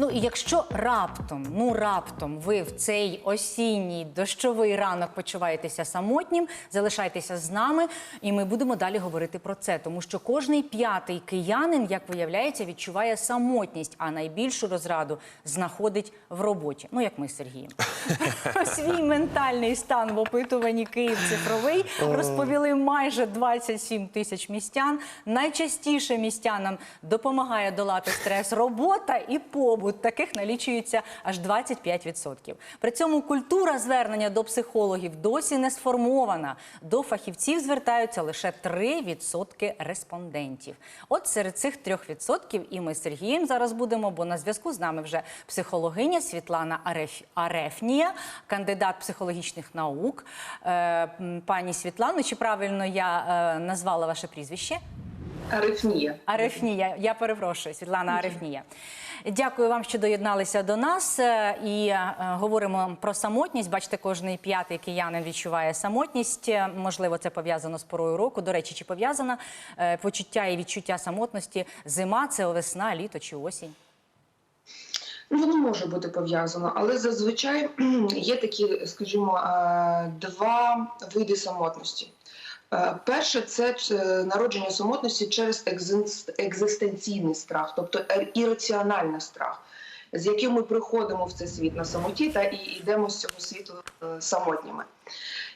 Ну і якщо раптом, ну раптом ви в цей осінній дощовий ранок почуваєтеся самотнім, залишайтеся з нами, і ми будемо далі говорити про це, тому що кожний п'ятий киянин, як виявляється, відчуває самотність, а найбільшу розраду знаходить в роботі. Ну як ми з Сергієм. Про свій ментальний стан в опитуванні Київ цифровий розповіли майже 27 тисяч містян. Найчастіше містянам допомагає долати стрес робота і побут. Таких налічується аж 25%. При цьому культура звернення до психологів досі не сформована. До фахівців звертаються лише 3% респондентів. От серед цих 3% і ми з Сергієм зараз будемо, бо на зв'язку з нами вже психологиня Світлана Ареф... Арефнія, кандидат психологічних наук. Е, пані Світлано, чи правильно я е, назвала ваше прізвище? Арифнія. Арефнія, я перепрошую, Світлана Арефнія. Дякую вам, що доєдналися до нас е, і е, говоримо про самотність. Бачите, кожний п'ятий киянин відчуває самотність. Е, Можливо, це пов'язано з порою року. До речі, чи пов'язано е, почуття і відчуття самотності зима, це весна, літо чи осінь? Ну, воно може бути пов'язано, але зазвичай є такі, скажімо, два види самотності. Е, Перше це е, народження самотності через екзистенційний страх, тобто ірраціональний страх, з яким ми приходимо в цей світ на самоті та і йдемо з цього світу е, самотніми.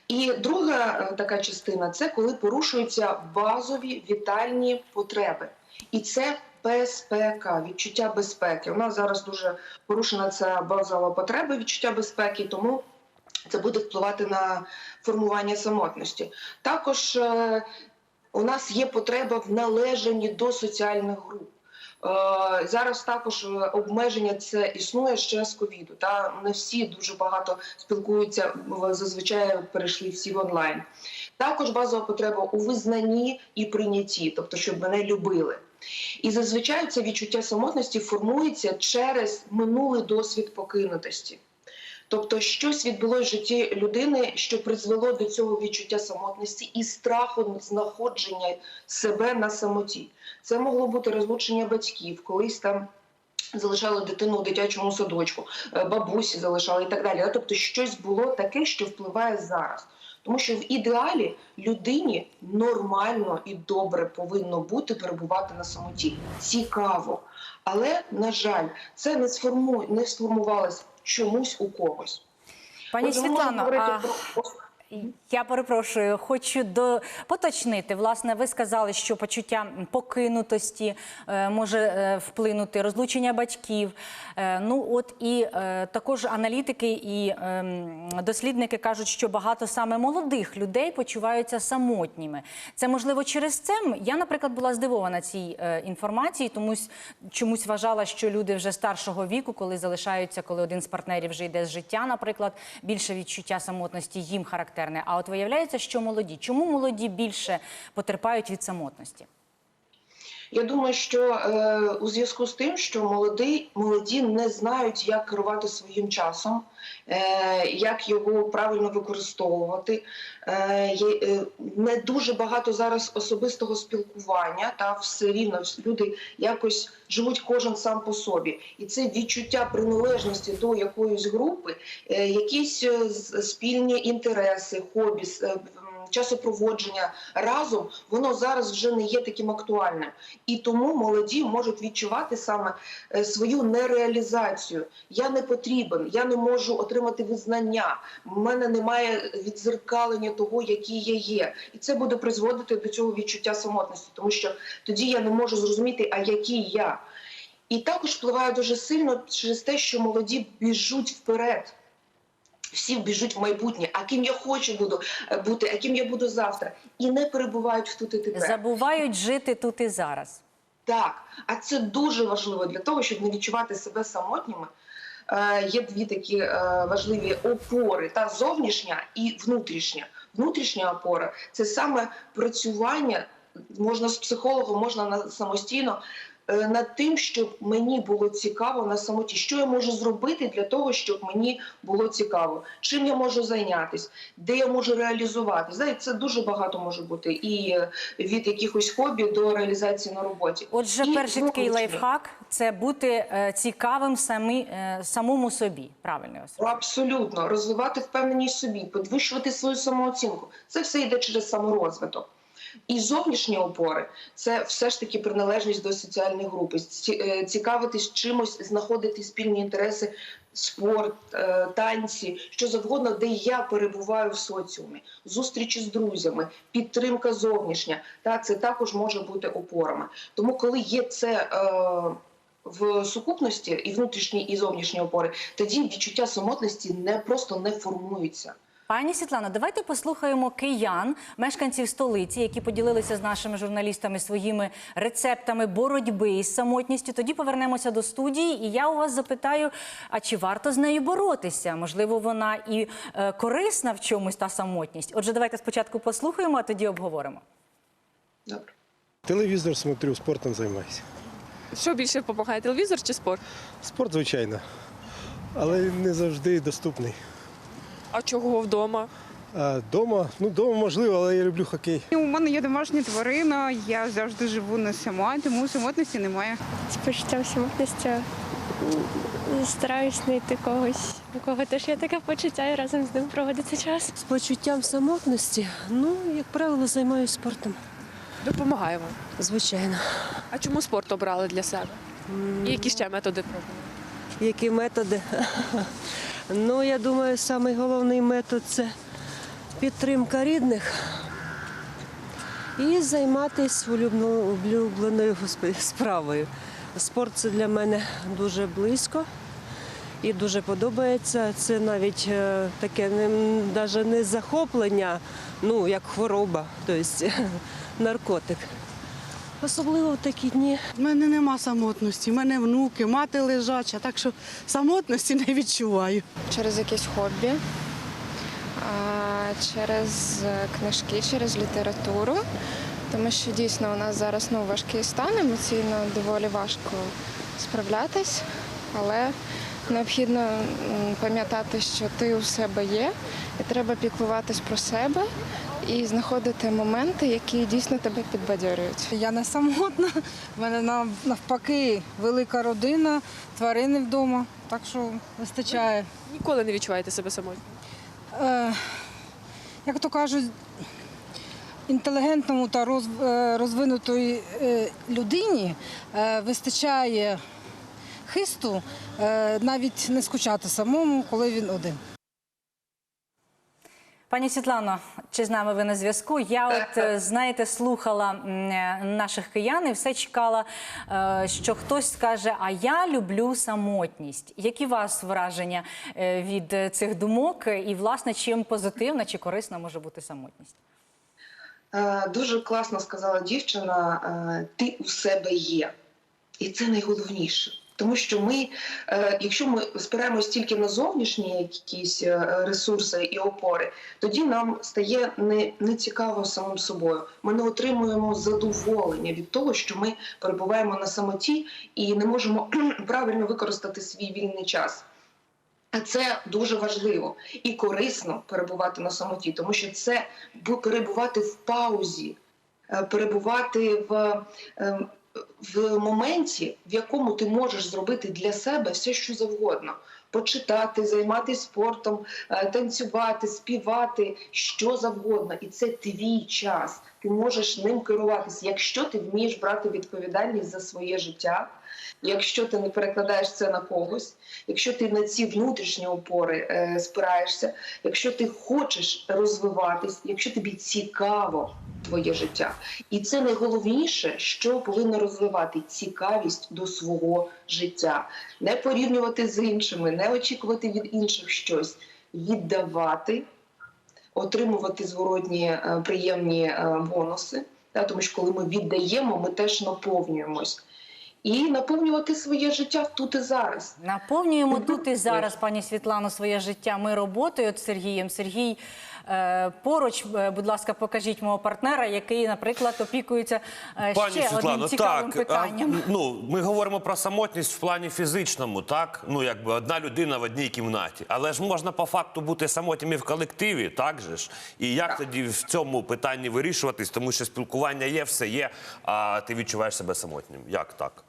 І друга така частина це коли порушуються базові вітальні потреби. І це безпека, відчуття безпеки. У нас зараз дуже порушена ця базова потреба відчуття безпеки, тому це буде впливати на формування самотності. Також е, у нас є потреба в належанні до соціальних груп. Е, Зараз також е, обмеження це існує ще з ковіду. Та не всі дуже багато спілкуються, зазвичай перейшли всі в онлайн. Також базова потреба у визнанні і прийнятті, тобто щоб мене любили. І зазвичай це відчуття самотності формується через минулий досвід покинутості. Тобто щось відбулося в житті людини, що призвело до цього відчуття самотності і страху знаходження себе на самоті. Це могло бути розлучення батьків, колись там залишали дитину у дитячому садочку, е, бабусі залишали і так далі. Тобто щось було таке, що впливає зараз. Тому що в ідеалі людині нормально і добре повинно бути перебувати на самоті. Цікаво. Але, на жаль, це не сформу... не сформувалось чомусь у когось. Пані говорити а... про Я перепрошую, хочу до поточнити. Власне, ви сказали, що почуття покинутості е, може е, вплинути, розлучення батьків. Е, ну от і також аналітики і ем, дослідники кажуть, що багато саме молодих людей почуваються самотніми. Це можливо через це. Я, наприклад, була здивована цій інформації, тому чомусь вважала, що люди вже старшого віку, коли залишаються, коли один з партнерів вже йде з життя, наприклад, більше відчуття самотності їм характерне. А от виявляється, що молоді. Чому молоді більше потерпають від самотності? Я думаю, що е, у зв'язку з тим, що молоді, молоді не знають, як керувати своїм часом, е, як його правильно використовувати. Е, е, не дуже багато зараз особистого спілкування, та все рівно люди якось живуть кожен сам по собі. І це відчуття приналежності до якоїсь групи, е, якісь е, спільні інтереси, хобі. е, Часопроводження разом воно зараз вже не є таким актуальним, і тому молоді можуть відчувати саме е, свою нереалізацію. Я не потрібен, я не можу отримати визнання. в мене немає відзеркалення того, який я є, і це буде призводити до цього відчуття самотності, тому що тоді я не можу зрозуміти, а який я. І також впливає дуже сильно через те, що молоді біжуть вперед. Всі біжуть в майбутнє, а ким я хочу буду е, бути, а ким я буду завтра, і не перебувають в тут і тепер. Забувають жити тут і зараз. Так, а це дуже важливо для того, щоб не відчувати себе самотніми. Е, є дві такі е, важливі опори: та зовнішня і внутрішня. Внутрішня опора це саме працювання. Можна з психологом, можна самостійно над тим, щоб мені було цікаво на самоті. Що я можу зробити для того, щоб мені було цікаво? Чим я можу зайнятися, де я можу реалізувати? Знаєте, це дуже багато може бути і е, від якихось хобі до реалізації на роботі. Отже, І перший такий лайфхак це бути е, цікавим самі, е, самому собі. Правильно? Абсолютно розвивати впевненість собі, підвищувати свою самооцінку. Це все йде через саморозвиток. І зовнішні опори це все ж таки приналежність до соціальної групи, е, цікавитись чимось, знаходити спільні інтереси, спорт, е, танці, що завгодно, де я перебуваю в соціумі, зустрічі з друзями, підтримка зовнішня. Та це також може бути опорами. Тому, коли є це. Е, в сукупності і внутрішні, і зовнішні опори, тоді відчуття самотності не просто не формується. Пані Світлано, давайте послухаємо киян, мешканців столиці, які поділилися з нашими журналістами своїми рецептами боротьби із самотністю. Тоді повернемося до студії, і я у вас запитаю: а чи варто з нею боротися? Можливо, вона і е, корисна в чомусь та самотність. Отже, давайте спочатку послухаємо, а тоді обговоримо. Добре. Телевізор смотрю, спортом займаюся. Що більше допомагає, телевізор чи спорт? Спорт, звичайно, але не завжди доступний. А чого вдома? А вдома, ну вдома можливо, але я люблю хокей. У мене є домашня тварина, я завжди живу не сама, тому самотності немає. з почуттям самотності стараюсь знайти когось, у кого теж є таке почуття і разом з ним проводити час. З почуттям самотності, ну, як правило, займаюся спортом. Допомагає вам. Звичайно. А чому спорт обрали для себе? І які ще методи пробували? Які методи? Ну, я думаю, самий головний метод це підтримка рідних і займатися улюбленою справою. Спорт це для мене дуже близько і дуже подобається. Це навіть е, таке навіть не захоплення, ну, як хвороба, тобто наркотик. Особливо в такі дні. У мене нема самотності, в мене внуки, мати лежача, так що самотності не відчуваю. через якесь хобі, через е, книжки, через літературу. Тому що дійсно у нас зараз ну, важкий стан, емоційно доволі важко справлятись, але необхідно пам'ятати, що ти у себе є, і треба піклуватись про себе і знаходити моменти, які дійсно тебе підбадьорюють. Я не самотна, в мене нав- навпаки велика родина, тварини вдома, так що вистачає. Ніколи не відчуваєте себе самотньо. Е, як то кажуть, інтелігентному та роз- е, розвинутої е, людині е, вистачає хисту е, навіть не скучати самому, коли він один. Пані Світлано, чи з нами ви на зв'язку? Я от е, знаєте, слухала е, наших киян і все чекала, е, що хтось скаже: А я люблю самотність. Які у вас враження е, від е, цих думок? І власне чим позитивна чи корисна може бути самотність? Е, Дуже класно сказала дівчина: е, ти у себе є. І це найголовніше. Тому що ми, е, якщо ми спираємось тільки на зовнішні якісь е, ресурси і опори, тоді нам стає не, не цікаво самим собою. Ми не отримуємо задоволення від того, що ми перебуваємо на самоті і не можемо правильно використати свій вільний час. А це дуже важливо і корисно перебувати на самоті, тому що це перебувати в паузі, е, перебувати в, в моменті, в якому ти можеш зробити для себе все, що завгодно. Почитати, займатися спортом, е, танцювати, співати, що завгодно. І це твій час. Ти можеш ним керуватися, якщо ти вмієш брати відповідальність за своє життя, якщо ти не перекладаєш це на когось, якщо ти на ці внутрішні опори е, спираєшся, якщо ти хочеш розвиватись, якщо тобі цікаво твоє життя. І це найголовніше, що повинно розвивати цікавість до свого життя, не порівнювати з іншими, не очікувати від інших щось, віддавати, отримувати зворотні е, приємні е, бонуси. Тому що коли ми віддаємо, ми теж наповнюємось. І наповнювати своє життя тут і зараз. Наповнюємо тут і зараз, пані Світлано, своє життя. Ми роботою з Сергієм. Сергій е, поруч, е, будь ласка, покажіть мого партнера, який, наприклад, опікується е, Пані ще Світлано, одним цікавим так питанням. а, ну ми говоримо про самотність в плані фізичному, так ну якби одна людина в одній кімнаті, але ж можна по факту бути самотнім і в колективі, так же ж. І як тоді в цьому питанні вирішуватись, тому що спілкування є, все є, а ти відчуваєш себе самотнім. Як так?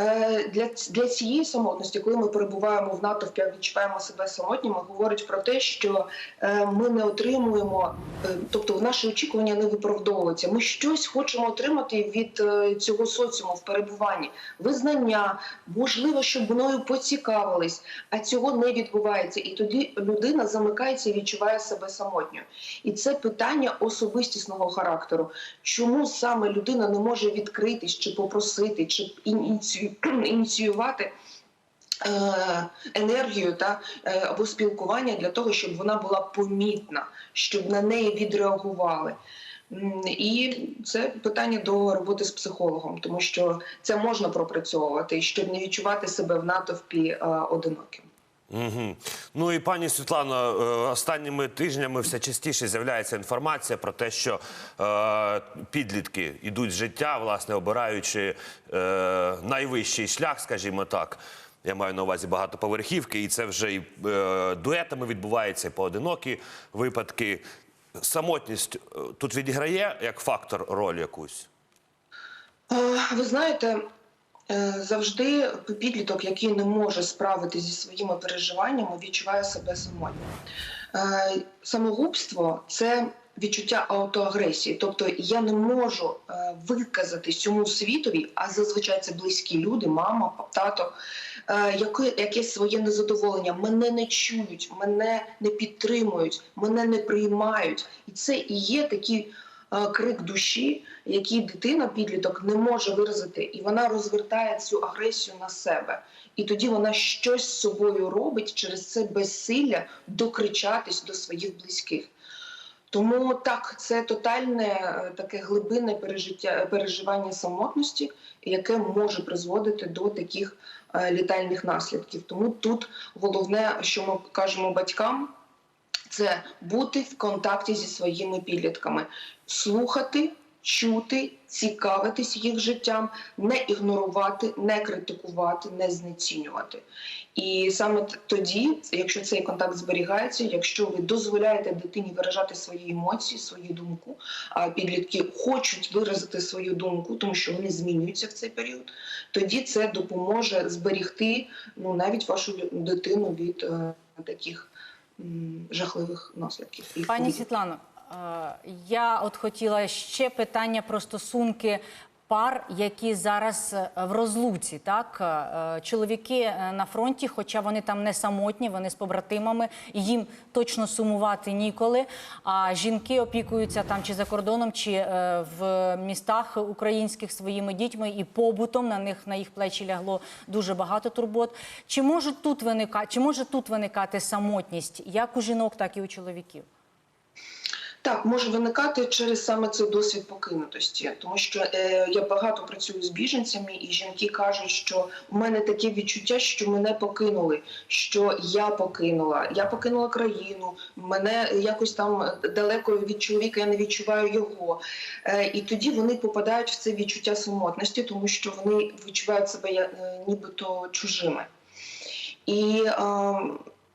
Е, Для, для цієї самотності, коли ми перебуваємо в натовпі, відчуваємо себе самотніми, говорить про те, що е, ми не отримуємо, е, тобто наші очікування не виправдовуються. Ми щось хочемо отримати від цього соціуму в перебуванні, визнання, можливо, щоб мною поцікавились, а цього не відбувається. І тоді людина замикається і відчуває себе самотньою. І це питання особистісного характеру. Чому саме людина не може відкритись чи попросити, чи ініцію- ініціювати е, енергію та е, або спілкування для того, щоб вона була помітна, щоб на неї відреагували. І це питання до роботи з психологом, тому що це можна пропрацьовувати, щоб не відчувати себе в натовпі е, одиноким. Угу. Ну і пані Світлано, е, останніми тижнями все частіше з'являється інформація про те, що е, підлітки йдуть з життя, власне, обираючи е, найвищий шлях, скажімо так. Я маю на увазі багатоповерхівки, і це вже і е, дуетами відбувається, і поодинокі випадки. Самотність е, тут відіграє як фактор роль якусь. Е, Ви знаєте, завжди підліток, який не може справитися зі своїми переживаннями, відчуває себе самотньо. Е, Самогубство це відчуття аутоагресії, тобто я не можу е, виказати цьому світові, а зазвичай це близькі люди, мама, тато, е, якесь своє незадоволення. Мене не чують, мене не підтримують, мене не приймають. І це і є такий е, крик душі, який дитина, підліток не може виразити, і вона розвертає цю агресію на себе. І тоді вона щось з собою робить через це безсилля докричатись до своїх близьких. Тому так, це тотальне е, таке глибинне пережиття переживання самотності, яке може призводити до таких е, літальних наслідків. Тому тут головне, що ми кажемо батькам, це бути в контакті зі своїми підлітками, слухати, чути, цікавитись їх життям, не ігнорувати, не критикувати, не знецінювати. І саме тоді, якщо цей контакт зберігається, якщо ви дозволяєте дитині виражати свої емоції, свою думку, а підлітки хочуть виразити свою думку, тому що вони змінюються в цей період, тоді це допоможе зберігти ну навіть вашу дитину від е, таких жахливих наслідків. Пані. Світлано, е, я от хотіла ще питання про стосунки пар, які зараз е, в розлуці. Так, Е, чоловіки е, на фронті, хоча вони там не самотні, вони з побратимами, їм точно сумувати ніколи. А жінки опікуються там чи за кордоном, чи в містах українських своїми дітьми і побутом. На них на їх плечі лягло дуже багато турбот. Чи може тут виникати, чи може тут виникати самотність як у жінок, так і у чоловіків? Так, може виникати через саме цей досвід покинутості, тому що е, я багато працюю з біженцями, і жінки кажуть, що в мене таке відчуття, що мене покинули, що я покинула, я покинула країну, мене якось там далеко від чоловіка, я не відчуваю його. Е, і тоді вони попадають в це відчуття самотності, тому що вони відчувають себе е, нібито чужими. І е,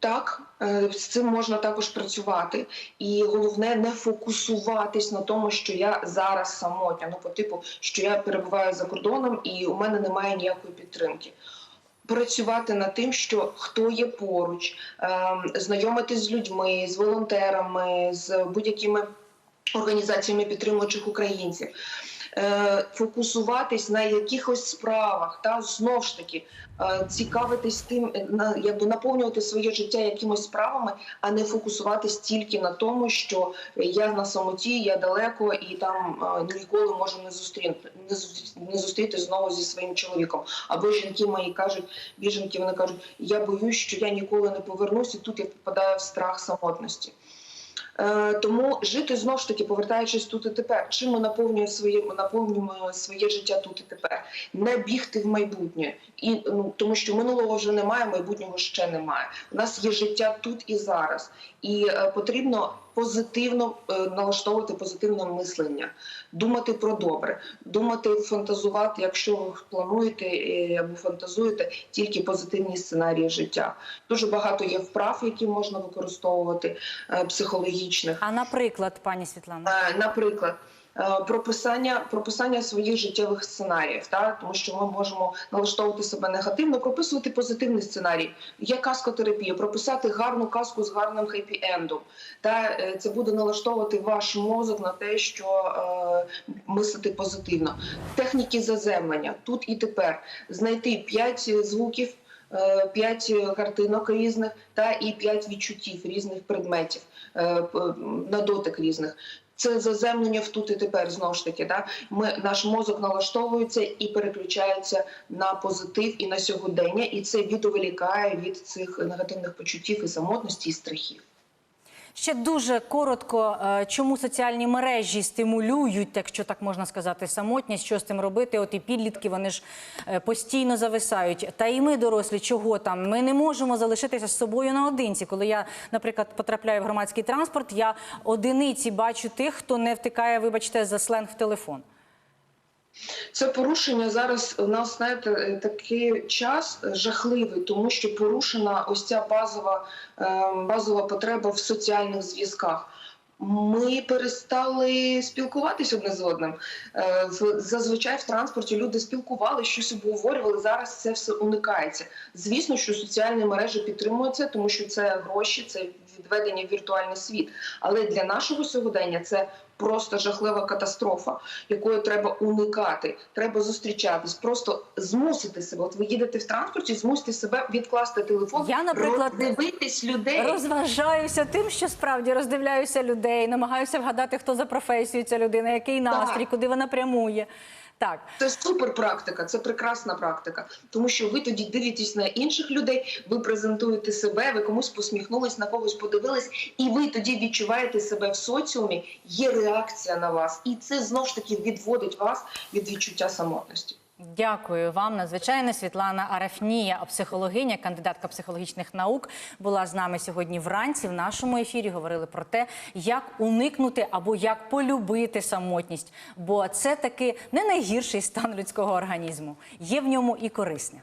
так, е, з цим можна також працювати. І головне не фокусуватись на тому, що я зараз самотня. Ну, по типу, що я перебуваю за кордоном і у мене немає ніякої підтримки. Працювати над тим, що хто є поруч, ем, знайомитись з людьми, з волонтерами, з будь-якими організаціями підтримуючих українців. Е, Фокусуватись на якихось справах, та знов ж таки е, цікавитись тим, е, на якби наповнювати своє життя якимось справами, а не фокусуватись тільки на тому, що я на самоті, я далеко і там ніколи можу не зустріти, не зустріти знову зі своїм чоловіком. Або жінки мої кажуть, біженки, вони кажуть, я боюсь, що я ніколи не повернусь, і тут я попадаю в страх самотності. Е, тому жити знову ж таки, повертаючись тут і тепер, чим ми наповнюємо своє, наповнюємо своє життя тут і тепер, не бігти в майбутнє, і ну тому що минулого вже немає, майбутнього ще немає. У нас є життя тут і зараз, і е, потрібно позитивно е, налаштовувати позитивне мислення, думати про добре, думати, фантазувати, якщо ви плануєте е, або фантазуєте тільки позитивні сценарії життя. Дуже багато є вправ, які можна використовувати е, психологічних. А наприклад, пані Світлана, Наприклад, прописання, прописання своїх життєвих сценаріїв, та тому що ми можемо налаштовувати себе негативно, прописувати позитивний сценарій. Є казкотерапія, прописати гарну казку з гарним хеппі-ендом. Та е, це буде налаштовувати ваш мозок на те, що е, мислити позитивно. Техніки заземлення тут і тепер знайти п'ять звуків. е, П'ять картинок різних та і п'ять відчуттів різних предметів е, на дотик різних. Це заземлення в тут і тепер знову ж таки. Да? Ми наш мозок налаштовується і переключається на позитив і на сьогодення, і це відволікає від цих негативних почуттів і самотності і страхів. Ще дуже коротко, е, чому соціальні мережі стимулюють, якщо так можна сказати, самотність, що з цим робити? От і підлітки вони ж е, постійно зависають. Та і ми, дорослі, чого там? Ми не можемо залишитися з собою наодинці. Коли я, наприклад, потрапляю в громадський транспорт, я одиниці бачу тих, хто не втикає, вибачте, за сленг в телефон. Це порушення зараз у нас знаєте е, такий час жахливий, тому що порушена ось ця базова, е, базова потреба в соціальних зв'язках. Ми перестали спілкуватися одне з одним. Е, Зазвичай в транспорті люди спілкувалися, щось обговорювали. Зараз це все уникається. Звісно, що соціальні мережі підтримують це, тому що це гроші, це відведення в віртуальний світ. Але для нашого сьогодення це просто жахлива катастрофа, якої треба уникати. Треба зустрічатись, просто змусити себе. От ви їдете в транспорті, змусити себе відкласти телефон, Я, наприклад, роздивитись людей. Розважаюся тим, що справді роздивляюся людей, намагаюся вгадати, хто за професію ця людина, який настрій, куди вона прямує. Так, Це супер практика, це прекрасна практика, тому що ви тоді дивитесь на інших людей, ви презентуєте себе, ви комусь посміхнулись, на когось подивились, і ви тоді відчуваєте себе в соціумі. Є реакція на вас, і це знов ж таки відводить вас від відчуття самотності. Дякую вам. Надзвичайно Світлана Арафнія, психологиня, кандидатка психологічних наук, була з нами сьогодні вранці. В нашому ефірі говорили про те, як уникнути або як полюбити самотність. Бо це таки не найгірший стан людського організму. Є в ньому і корисне.